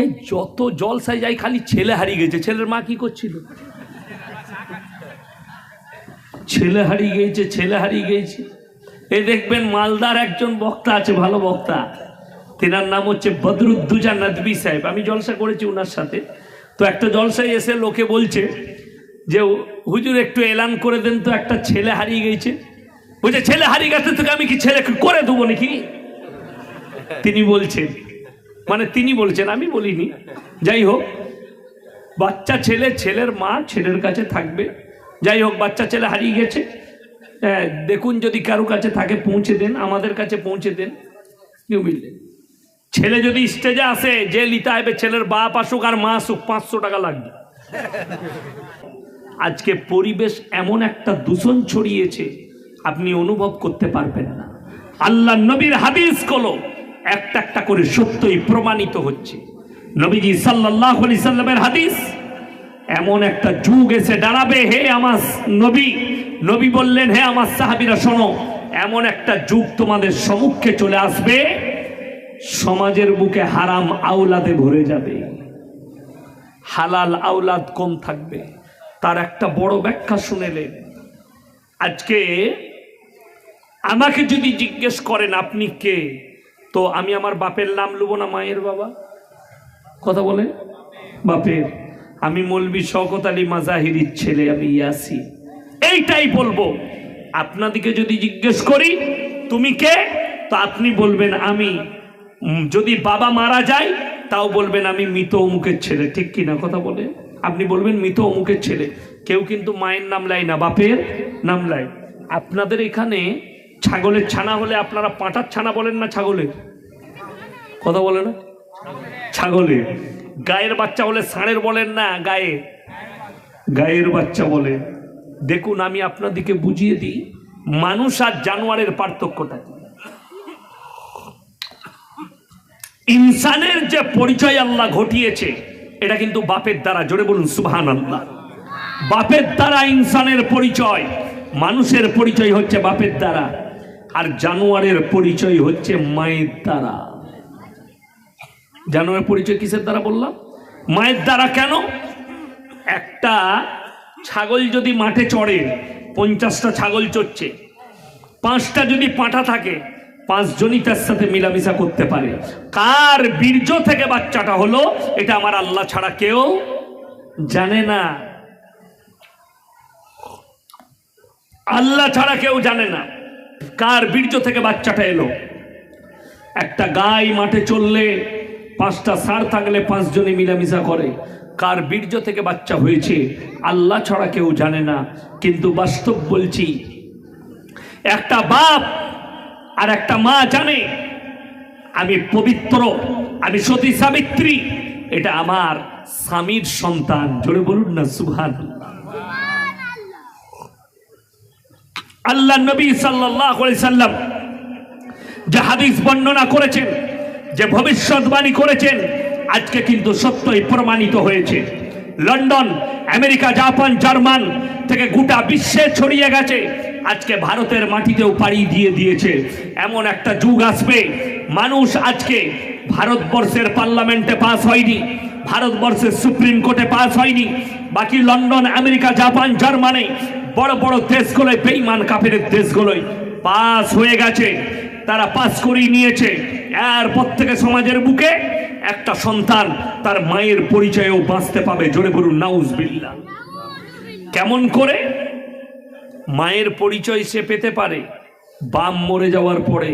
এই যত জলসায় যাই, খালি ছেলে হারিয়ে গেছে। ছেলের মা কি করছিল? ছেলে হারিয়ে গেছে, ছেলে হারিয়ে গেছে। এই দেখবেন মালদার একজন বক্তা আছে, ভালো বক্তা। তেনার নাম হচ্ছে বদরুদ্দুজা নদবী সাহেব। আমি জলসা করেছি ওনার সাথে। তো একটা জলসায় এসে লোকে বলছে যে হুজুর, একটু এলান করে দেন তো, একটা ছেলে হারিয়ে গেছে। বলছে, ছেলে হারিয়ে গেছে তোকে আমি কি ছেলে করে দেবো নাকি? তিনি বলছেন মানে তিনি বলছেন আমি বলিনি। যাই হোক বাচ্চা ছেলে ছেলের মা ছেলের কাছে থাকবে। যাই হোক বাচ্চা ছেলে হারিয়ে গেছে। হ্যাঁ, দেখুন যদি কারও কাছে থাকে পৌঁছে দেন আমাদের কাছে পৌঁছে দেন। কি বুঝলেন ছেলে যদি স্টেজে আসে যে লিতে হবে ছেলের বাপ আসুক আর মা আসুক পাঁচশো টাকা লাগবে। আজকে পরিবেশ এমন একটা দূষণ ছড়িয়েছে আপনি অনুভব করতে পারবেন না। আল্লাহ নবীর হাদিসগুলো একটা একটা করে সত্যই প্রমাণিত হচ্ছে। নবীজি সাল্লাহ আলি সাল্লামের হাদিস, এমন একটা যুগ এসে দাঁড়াবে, হে আমার নবী। নবী বললেন, হে আমার সাহাবিরা, শোনো, এমন একটা যুগ তোমাদের সম্মুখে চলে আসবে, সমাজের বুকে হারাম আওলাদে ভরে যাবে। হালাল আওলাদ কম থাকবে। তার একটা বড় ব্যাখ্যা শুনেলেন। আজকে আমাকে যদি জিজ্ঞেস করেন, আপনি কে? তো আমি আমার বাপের নাম লুবো না, মায়ের বাবা। কথা বলে? বাপের, আমি মলবি শওকত আলী মাজাহিরির ছেলে, আমি ইয়াসি এইটাই বলব। আপনাদিকে যদি জিজ্ঞেস করি, তুমি কে? তো আপনি বলবেন আমি। যদি বাবা মারা যায়, তাও বলবেন আমি মৃত অমুকের ছেলে। ঠিক কিনা কথা বলে? আপনি বলবেন মৃত অমুকের ছেলে। কেউ কিন্তু মায়ের নাম লাই না, বাপের নাম লাই। আপনাদের এখানে ছাগলের ছানা হলে আপনারা পাঁটার ছানা বলেন না ছাগলের? কথা বলে না? ছাগলের। গায়ের বাচ্চা হলে ষাঁড়ের বলেন না গায়ে? গায়ের বাচ্চা বলে। দেখুন, আমি আপনাদেরকে বুঝিয়ে দিই, মানুষ আর জানোয়ারের পার্থক্যটা ইনসানের যে পরিচয় আল্লাহ ঘটিয়েছে, এটা কিন্তু বাপের দ্বারা, জোরে বলুন সুবহান আল্লাহ বাপের দ্বারা ইনসানের পরিচয়, মানুষের পরিচয় হচ্ছে বাপের দ্বারা। আর জানোয়ারের পরিচয় হচ্ছে মায়ের দ্বারা। জানোয়ারের পরিচয় কিসের দ্বারা বললাম? মায়ের দ্বারা কেন? একটা ছাগল যদি মাঠে চড়ে, পঞ্চাশটা ছাগল চড়ছে, পাঁচটা যদি পাঁঠা থাকে, পাঁচজনই তার সাথে মিলামিশা করতে পারে। কার বীর্য থেকে বাচ্চাটা হলো, এটা আমার আল্লাহ ছাড়া কেউ জানে না। আল্লাহ ছাড়া কেউ জানে না। কার বীর্য থেকে বাচ্চাটা এলো? একটা গাই মাঠে চললে পাঁচটা সার থাকলে পাঁচজনে মিলামিশা করে। কার বীর্য থেকে বাচ্চা হয়েছে, আল্লাহ ছাড়া কেউ জানে না। কিন্তু বাস্তব বলছি, একটা বাপ আর একটা মা জানে, আমি পবিত্র, আমি সতী সাবিত্রী, এটা আমার স্বামীর সন্তান। জোরে বলুন না সুভান আল্লাহ নবী সাল্লাহ সাল্লাম যে হাদিস বর্ণনা করেছেন, যে ভবিষ্যৎবাণী করেছেন, আজকে কিন্তু সত্যই প্রমাণিত হয়েছে। লন্ডন, আমেরিকা, জাপান, জার্মান থেকে গোটা বিশ্বে ছড়িয়ে গেছে, আজকে ভারতের মাটিতেও পাড়ি দিয়ে দিয়েছে। এমন একটা যুগ আসবে, মানুষ আজকে ভারতবর্ষের পার্লামেন্টে পাস হয়নি, ভারতবর্ষের সুপ্রিম কোর্টে পাস হয়নি, বাকি লন্ডন, আমেরিকা, জাপান, জার্মানি বড় বড় দেশগুলোয় বেইমান কাপের দেশগুলোয় পাস হয়ে গেছে, তারা পাস করিয়ে নিয়েছে। এরপর থেকে সমাজের বুকে একটা সন্তান তার মায়ের পরিচয়েও বাঁচতে পাবে। জোরে বলুন নাউজ বিল্লা কেমন করে? মায়ের পরিচয় সে পেতে পারে, বাপ মরে যাওয়ার পরে।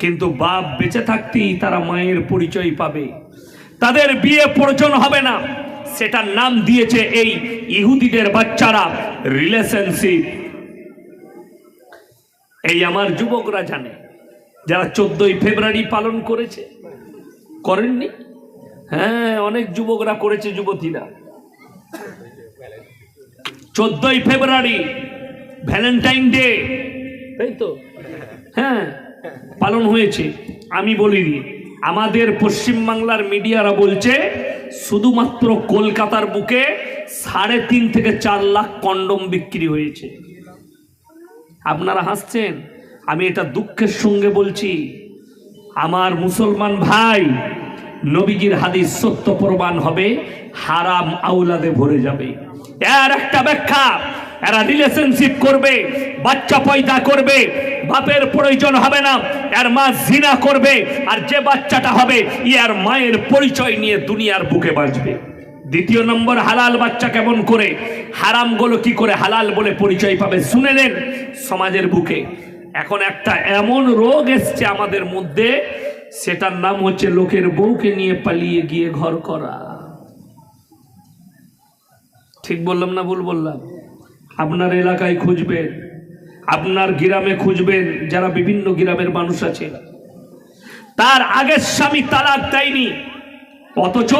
কিন্তু বাপ বেঁচে থাকতেই তারা মায়ের পরিচয় পাবে। তাদের বিয়ে প্রয়োজন হবে না। সেটার নাম দিয়েছে এই ইহুদিদের বাচ্চারা রিলেশনশিপ এই আমার যুবকরা জানে, যারা চোদ্দই ফেব্রুয়ারি পালন করেছে, করেননি? হ্যাঁ অনেক যুবকরা করেছে, যুবতীরা। চোদ্দই ফেব্রুয়ারি ভ্যালেন্টাইন ডে তাই তো? হ্যাঁ পালন হয়েছে। আমি বলিনি, আমাদের পশ্চিমবাংলার মিডিয়ারা বলছে শুধুমাত্র কলকাতার বুকে সাড়ে তিন থেকে চার লাখ কন্ডম বিক্রি হয়েছে। আপনারা হাসছেন? আমি এটা দুঃখের সঙ্গে বলছি। আমার মুসলমান ভাই, নবীজির হাদিস সত্য প্রমাণ হবে, হারাম আউলাদে ভরে যাবে। এর একটা ব্যাখ্যা, এরা রিলেশনশিপ করবে, বাচ্চা পয়দা করবে বাপের প্রয়োজন হবে না। এর মা জিনা করবে, আর যে বাচ্চাটা হবে ইয়ার মায়ের পরিচয় নিয়ে দুনিয়ার বুকে বাঁচবে। দ্বিতীয় নম্বর, হালাল বাচ্চা কেমন করে? হারামগুলো কি করে হালাল বলে পরিচয় পাবে? শুনে নেন সমাজের বুকে। এখন একটা এমন রোগ এসছে আমাদের মধ্যে, সেটার নাম হচ্ছে লোকের বউকে নিয়ে পালিয়ে গিয়ে ঘর করা। ঠিক বললাম না ভুল বললাম? আপনার এলাকায় খুঁজবেন। আপনার গ্রামে খুঁজবেন, যারা বিভিন্ন গ্রামের মানুষ আছে। তার আগের স্বামী তালাক দেয়নি, অথচ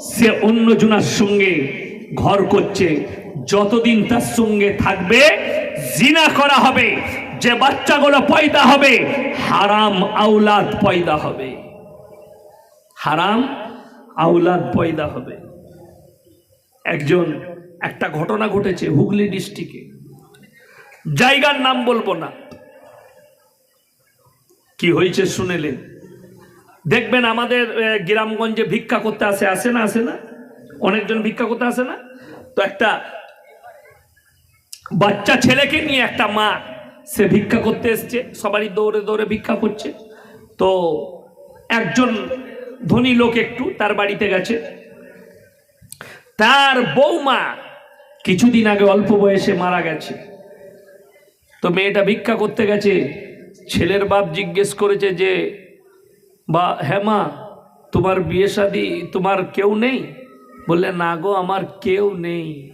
সে অন্য জনার সঙ্গে ঘর করছে। যতদিন তার সঙ্গে থাকবে, জিনা করা হবে, যে বাচ্চাগুলো পয়দা হবে, হারাম আউলাদ পয়দা হবে। হারাম আউলাদ পয়দা হবে। একজন, একটা ঘটনা ঘটেছে হুগলি ডিস্ট্রিক্টে। জায়গার নাম বলব না। কি হয়েছে শুনেলেন? দেখবেন আমাদের গ্রামগঞ্জে ভিক্ষা করতে আসে আসে না আসে না? অনেকজন ভিক্ষা করতে আসে না? তো একটা বাচ্চা ছেলেকে নিয়ে একটা মা, সে ভিক্ষা করতে এসছে, সবারই দৌড়ে দৌড়ে ভিক্ষা করছে। তো একজন ধনী লোক একটু তার বাড়িতে গেছে। তার বৌমা কিছুদিন আগে অল্প বয়সে মারা গেছে। তো মেয়েটা ভিক্ষা করতে গেছে। ছেলের বাপ জিজ্ঞেস করেছে যে, বা হ্যাঁ তোমার বিয়ে শাদি তোমার কেউ নেই? বললে, না গো, আমার কেউ নেই।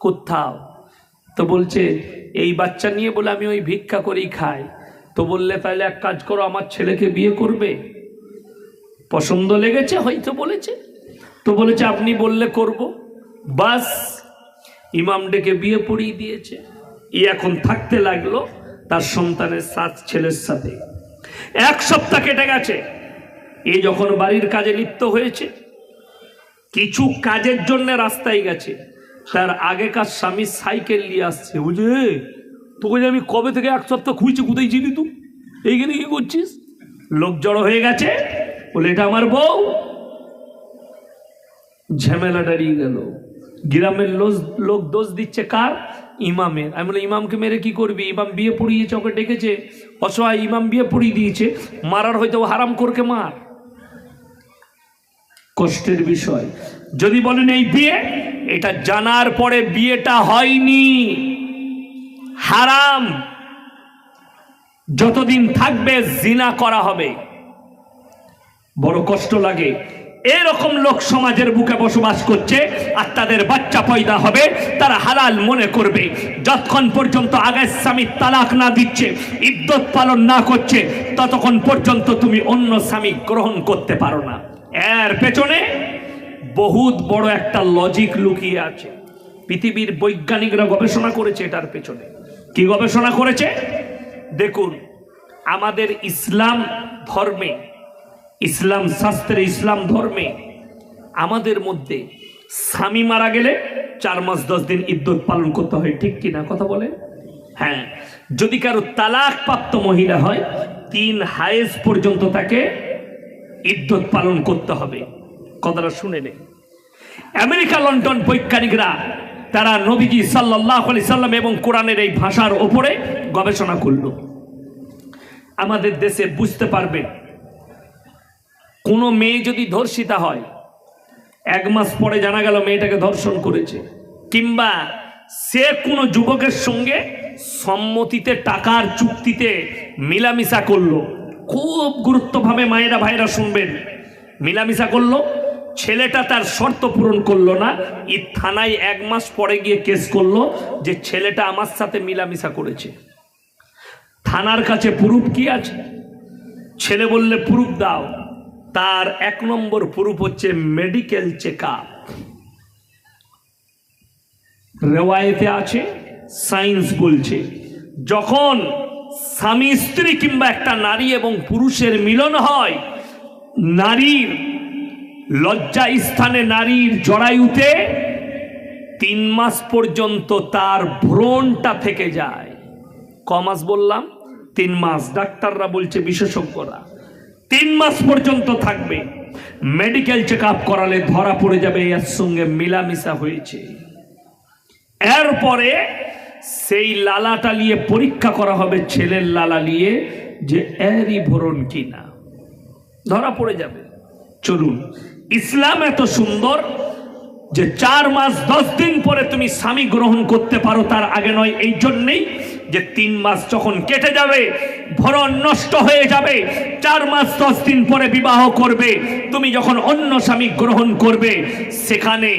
কোথাও? তো বলছে, এই বাচ্চা নিয়ে বলে আমি ওই ভিক্ষা করেই খাই। তো বললে, তাহলে এক কাজ করো, আমার ছেলেকে বিয়ে করবে। পছন্দ লেগেছে, হয়তো বলেছে। তো বলেছে, আপনি বললে করব। বাস, ইমাম ডেকে বিয়ে পড়িয়ে দিয়েছে। এখন থাকতে লাগল তার সন্তানের সাত ছেলের সাথে। এক সপ্তাহ কেটে গেছে। এ যখন বাড়ির কাজে লিপ্ত হয়েছে, কিছু কাজের জন্য রাস্তায় গেছে। তার আগেকার স্বামী সাইকেল নিয়ে আসছে। বুঝে তোকে যে আমি কবে থেকে এক সপ্তাহ খুঁজছি, কোথায় ছিলি তুই? এইখানে কি করছিস? লোক জড়ো হয়ে গেছে। বলে, এটা আমার বউ। ঝামেলা দাঁড়িয়ে গেল। গ্রামের লোক দোষ দিচ্ছে কার? ইমামের। আমি বলে ইমামকে মেরে কি করবি? ইমাম বিয়ে পড়িয়েছে ওকে ডেকেছে। অসহায় ইমাম বিয়ে পড়িয়ে দিয়েছে। মারার হয়তো হারাম করকে মার। কষ্টের বিষয়। যদি বলেন এই বিয়ে, এটা জানার পরে বিয়েটা হয়নি। হারাম। যতদিন থাকবে, জিনা করা হবে। বড় কষ্ট লাগে। এরকম লোক সমাজের বুকে বসবাস করছে আর তাদের বাচ্চা পয়দা হবে, তারা হালাল মনে করবে। যতক্ষণ পর্যন্ত আগের স্বামী তালাক না দিচ্ছে, ইদ্যত পালন না করছে, ততক্ষণ পর্যন্ত তুমি অন্য স্বামী গ্রহণ করতে পারো না। এর পেছনে বহুত বড় একটা লজিক লুকিয়ে আছে। পৃথিবীর বৈজ্ঞানিকরা গবেষণা করেছে এটার পেছনে। কি গবেষণা করেছে? দেখুন, আমাদের ইসলাম ধর্মে ইসলাম শাস্ত্রে ইসলাম ধর্মে আমাদের মধ্যে স্বামী মারা গেলে চার মাস, দশ দিন ইদ্যত পালন করতে হয়, ঠিক কিনা কথা বলে হ্যাঁ যদি কারও তালাক প্রাপ্ত মহিলা হয়, তিন হায়েস পর্যন্ত তাকে ইদ্যত পালন করতে হবে। কথাটা শুনে নেই আমেরিকা, লন্ডন বৈজ্ঞানিকরা, তারা নবীজি সাল্লাহ আলি সাল্লাম এবং কোরআনের এই ভাষার ওপরে গবেষণা করল। আমাদের দেশে বুঝতে পারবেন কোনো মেয়ে যদি ধর্ষিতা হয়, এক মাস পরে জানা গেল মেয়েটাকে ধর্ষণ করেছে। কিংবা সে কোনো যুবকের সঙ্গে সম্মতিতে, টাকার চুক্তিতে মিলামিশা করল। খুব গুরুত্বভাবে মায়েরা ভাইরা শুনবেন। মিলামিশা করল, ছেলেটা তার শর্ত পূরণ করল না। ই থানায় এক মাস পরে গিয়ে কেস করল যে ছেলেটা আমার সাথে মিলামিশা করেছে। থানার কাছে প্রুফ কি আছে? ছেলে বললে প্রুফ দাও। তার এক নম্বর প্রুফ হচ্ছে মেডিকেল চেক আপ রেওয়ায়েতে আছে সায়েন্স বলছে। যখন স্বামী, স্ত্রী কিংবা একটা নারী এবং পুরুষের মিলন হয়, নারীর লজ্জা স্থানে নারীর জরায়ুতে তিন মাস পর্যন্ত তার ভ্রণটা থেকে যায়। ক মাস বললাম? তিন মাস। ডাক্তাররা বলছে বিশেষজ্ঞরা। তিন মাস পর্যন্ত থাকবে। মেডিকেল চেক করালে ধরা পড়ে যাবে, এর সঙ্গে মিলামিশা হয়েছে। এরপরে সেই লালাটা নিয়ে পরীক্ষা করা হবে, ছেলের লালা নিয়ে, যে এরই ভরণ কিনা। ধরা পড়ে যাবে। চলুন, ইসলাম এত সুন্দর যে চার মাস, দশ দিন পরে তুমি স্বামী গ্রহণ করতে পারো, তার আগে নয়, এই জন্যেই যে তিন মাস যখন কেটে যাবে, ভরণ নষ্ট হয়ে যাবে, চার মাস দশ দিন পরে বিবাহ করবে, তুমি যখন অন্য স্বামী গ্রহণ করবে, সেখানে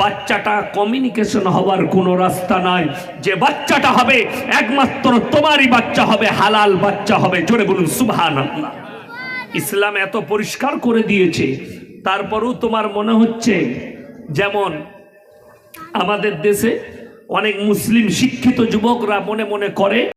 বাচ্চাটা কমিউনিকেশন হওয়ার কোনো রাস্তা নাই। যে বাচ্চাটা হবে, একমাত্র তোমারই বাচ্চা হবে, হালাল বাচ্চা হবে। জোরে বলুন সুবহান ইসলাম এত পরিষ্কার করে দিয়েছে, তারপরেও তোমার মনে হচ্ছে, যেমন আমাদের দেশে অনেক মুসলিম শিক্ষিত যুবকরা মনে মনে করে